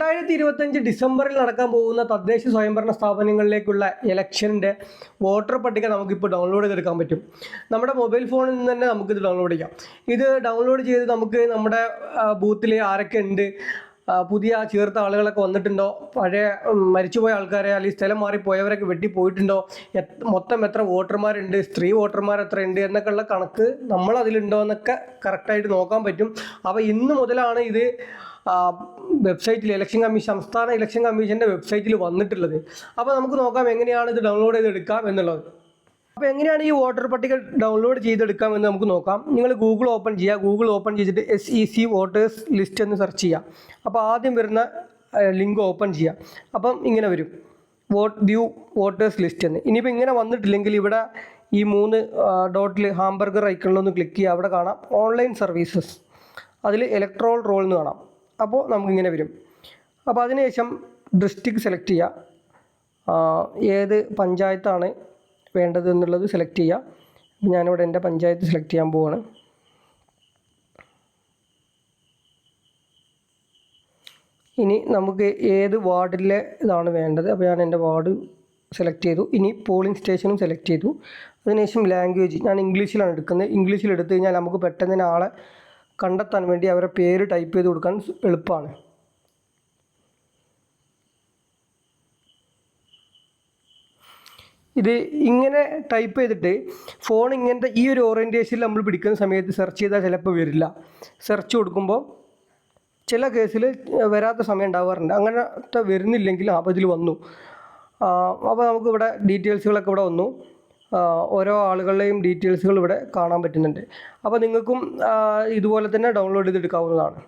രണ്ടായിരത്തി ഇരുപത്തഞ്ച് ഡിസംബറിൽ നടക്കാൻ പോകുന്ന തദ്ദേശ സ്വയംഭരണ സ്ഥാപനങ്ങളിലേക്കുള്ള ഇലക്ഷന്റെ വോട്ടർ പട്ടിക നമുക്കിപ്പോൾ ഡൗൺലോഡ് ചെയ്തെടുക്കാൻ പറ്റും. നമ്മുടെ മൊബൈൽ ഫോണിൽ നിന്ന് തന്നെ നമുക്കിത് ഡൗൺലോഡ് ചെയ്യാം. ഇത് ഡൗൺലോഡ് ചെയ്ത് നമുക്ക് നമ്മുടെ ബൂത്തിൽ ആരൊക്കെ ഉണ്ട് പുതിയ ചേർത്ത ആളുകളൊക്കെ വന്നിട്ടുണ്ടോ? പഴയ മരിച്ചുപോയ ആൾക്കാരെ അല്ലെങ്കിൽ സ്ഥലം മാറിപ്പോയവരൊക്കെ വെട്ടിപ്പോയിട്ടുണ്ടോ? പോയിട്ടുണ്ടോ മൊത്തം എത്ര വോട്ടർമാരുണ്ട്? സ്ത്രീ വോട്ടർമാർ എത്ര ഉണ്ട്? എന്നൊക്കെയുള്ള കണക്ക് നമ്മൾ അതിലുണ്ടോ എന്നൊക്കെ കറക്റ്റായിട്ട് നോക്കാൻ പറ്റും. അപ്പോൾ ഇന്ന് മുതലാണ് ഇത് വെബ്സൈറ്റിൽ ഇലക്ഷൻ കമ്മീഷൻ സംസ്ഥാന ഇലക്ഷൻ കമ്മീഷന്റെ വെബ്സൈറ്റിൽ വന്നിട്ടുള്ളത്. അപ്പോൾ നമുക്ക് നോക്കാം എങ്ങനെയാണ് ഇത് ഡൗൺലോഡ് ചെയ്തെടുക്കാം എന്നുള്ളത്. അപ്പോൾ എങ്ങനെയാണ് ഈ വോട്ടർ പട്ടിക ഡൗൺലോഡ് ചെയ്തെടുക്കാം എന്ന് നമുക്ക് നോക്കാം. നിങ്ങൾ ഗൂഗിൾ ഓപ്പൺ ചെയ്യുക ഗൂഗിൾ ഓപ്പൺ ചെയ്തിട്ട് S E C voters list എന്ന് സെർച്ച് ചെയ്യുക അപ്പോൾ ആദ്യം വരുന്ന ലിങ്ക് ഓപ്പൺ ചെയ്യുക അപ്പം ഇങ്ങനെ വരും. വോട്ട് വ്യൂ വോട്ടേഴ്സ് ലിസ്റ്റ് എന്ന്. ഇനിയിപ്പോൾ ഇങ്ങനെ വന്നിട്ടില്ലെങ്കിൽ ഇവിടെ ഈ മൂന്ന് ഡോട്ടിൽ ഹാംബർഗർ ഐക്കണിലൊന്ന് ക്ലിക്ക് ചെയ്യുക അവിടെ കാണാം. ഓൺലൈൻ സർവീസസ് അതിൽ ഇലക്ട്രോൾ റോൾ എന്ന് കാണാം. അപ്പോൾ നമുക്കിങ്ങനെ വരും. അപ്പോൾ അതിനുശേഷം ഡിസ്ട്രിക്ട് സെലക്ട് ചെയ്യുക ഏത് പഞ്ചായത്താണ് വേണ്ടത് എന്നുള്ളത് സെലക്ട് ചെയ്യാം. ഞാനിവിടെ എന്റെ പഞ്ചായത്ത് സെലക്ട് ചെയ്യാൻ പോവാണ്. ഇനി നമുക്ക് ഏത് വാർഡിലെ ഇതാണ് വേണ്ടത്? അപ്പോൾ ഞാൻ എന്റെ വാർഡ് സെലക്ട് ചെയ്തു. ഇനി പോളിംഗ് സ്റ്റേഷനും സെലക്ട് ചെയ്തു. അതിനുശേഷം ലാംഗ്വേജ് ഞാൻ ഇംഗ്ലീഷിലാണ് എടുക്കുന്നത്. ഇംഗ്ലീഷിൽ എടുത്തു കഴിഞ്ഞാൽ നമുക്ക് പെട്ടെന്ന് ആളെ കണ്ടെത്താൻ വേണ്ടി അവരുടെ പേര് ടൈപ്പ് ചെയ്ത് കൊടുക്കാൻ എളുപ്പമാണ്. ഇത് ഇങ്ങനെ ടൈപ്പ് ചെയ്തിട്ട് ഫോൺ ഇങ്ങനത്തെ ഈ ഒരു ഓറിയന്റേഷനിൽ നമ്മൾ പിടിക്കുന്ന സമയത്ത് സെർച്ച് ചെയ്താൽ ചിലപ്പോൾ വരില്ല. സെർച്ച് കൊടുക്കുമ്പോൾ ചില കേസിൽ വരാത്ത സമയം ഉണ്ടാവാറുണ്ട്. അങ്ങനത്തെ വരുന്നില്ലെങ്കിൽ അപ്പോൾ ഇതിൽ വന്നു അപ്പോൾ നമുക്ക് ഇവിടെ ഡീറ്റെയിൽസുകളൊക്കെ ഇവിടെ വന്നു. ഓരോ ആളുകളുടെയും ഡീറ്റെയിൽസുകൾ ഇവിടെ കാണാൻ പറ്റുന്നുണ്ട്. അപ്പോൾ നിങ്ങൾക്കും ഇതുപോലെ തന്നെ ഡൗൺലോഡ് ചെയ്തെടുക്കാവുന്നതാണ്.